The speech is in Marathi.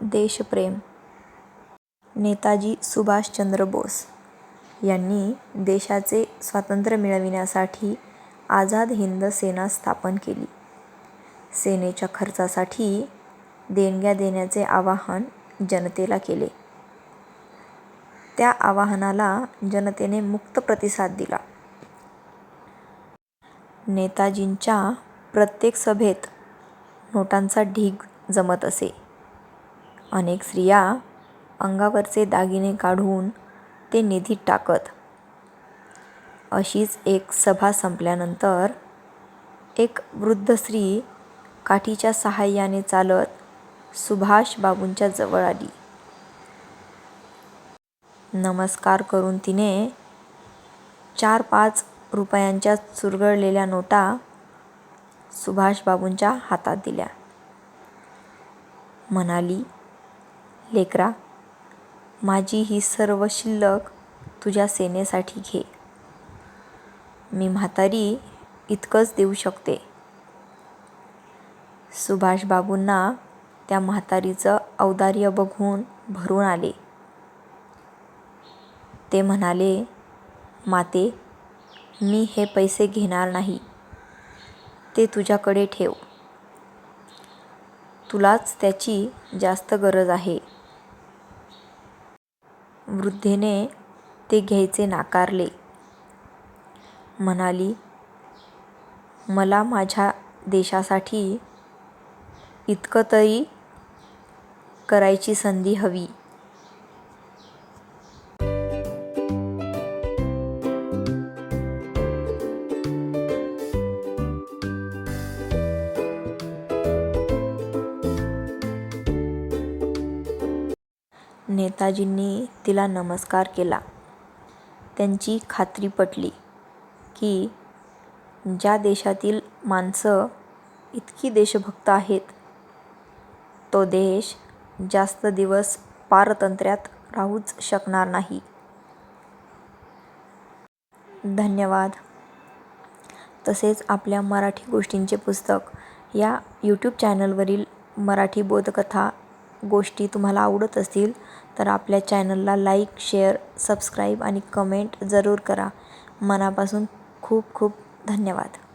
देशप्रेम नेताजी सुभाषचंद्र बोस यांनी देशाचे स्वातंत्र्य मिळविण्यासाठी आझाद हिंद सेना स्थापन केली. सेनेच्या खर्चासाठी देणग्या देण्याचे आवाहन जनतेला केले. त्या आवाहनाला जनतेने मुक्त प्रतिसाद दिला. नेताजींच्या प्रत्येक सभेत नोटांचा ढीग जमत असे. अनेक स्त्रिया अंगावरचे दागिने काढून ते निधीत टाकत. अशीच एक सभा संपल्यानंतर एक वृद्ध स्त्री काठीच्या साहाय्याने चालत सुभाषबाबूंच्या जवळ आली. नमस्कार करून तिने चार-पाच रुपयांच्या चुरगळलेल्या नोटा सुभाषबाबूंच्या हातात दिल्या. म्हणाली, लेकरा, माझी ही सर्व शिल्लक तुझ्या सेनेसाठी घे. मी म्हातारी इतकंच देऊ शकते. सुभाषबाबूंना त्या म्हातारीचं औदार्य बघून भरून आले. ते म्हणाले, माते, मी हे पैसे घेणार नाही. ते तुझ्याकडे ठेव. तुलाच त्याची जास्त गरज आहे. वृद्धेने ते घ्यायचे नाकारले. म्हणाली, मला माझ्या देशासाठी इतकं तरी करायची संधी हवी. नेताजींनी तिला नमस्कार केला. त्यांची खात्री पटली की ज्या देशातील माणसं इतकी देशभक्त आहेत, तो देश जास्त दिवस पारतंत्र्यात राहूच शकणार नाही. धन्यवाद. तसेच आपल्या मराठी गोष्टींचे पुस्तक या यूट्यूब चॅनलवरील मराठी बोधकथा, गोष्टी तुम्हाला आवडत असतील तर आपल्या चॅनलला लाईक, शेअर, सबस्क्राईब आणि कमेंट जरूर करा. मनापासून खूप खूप धन्यवाद.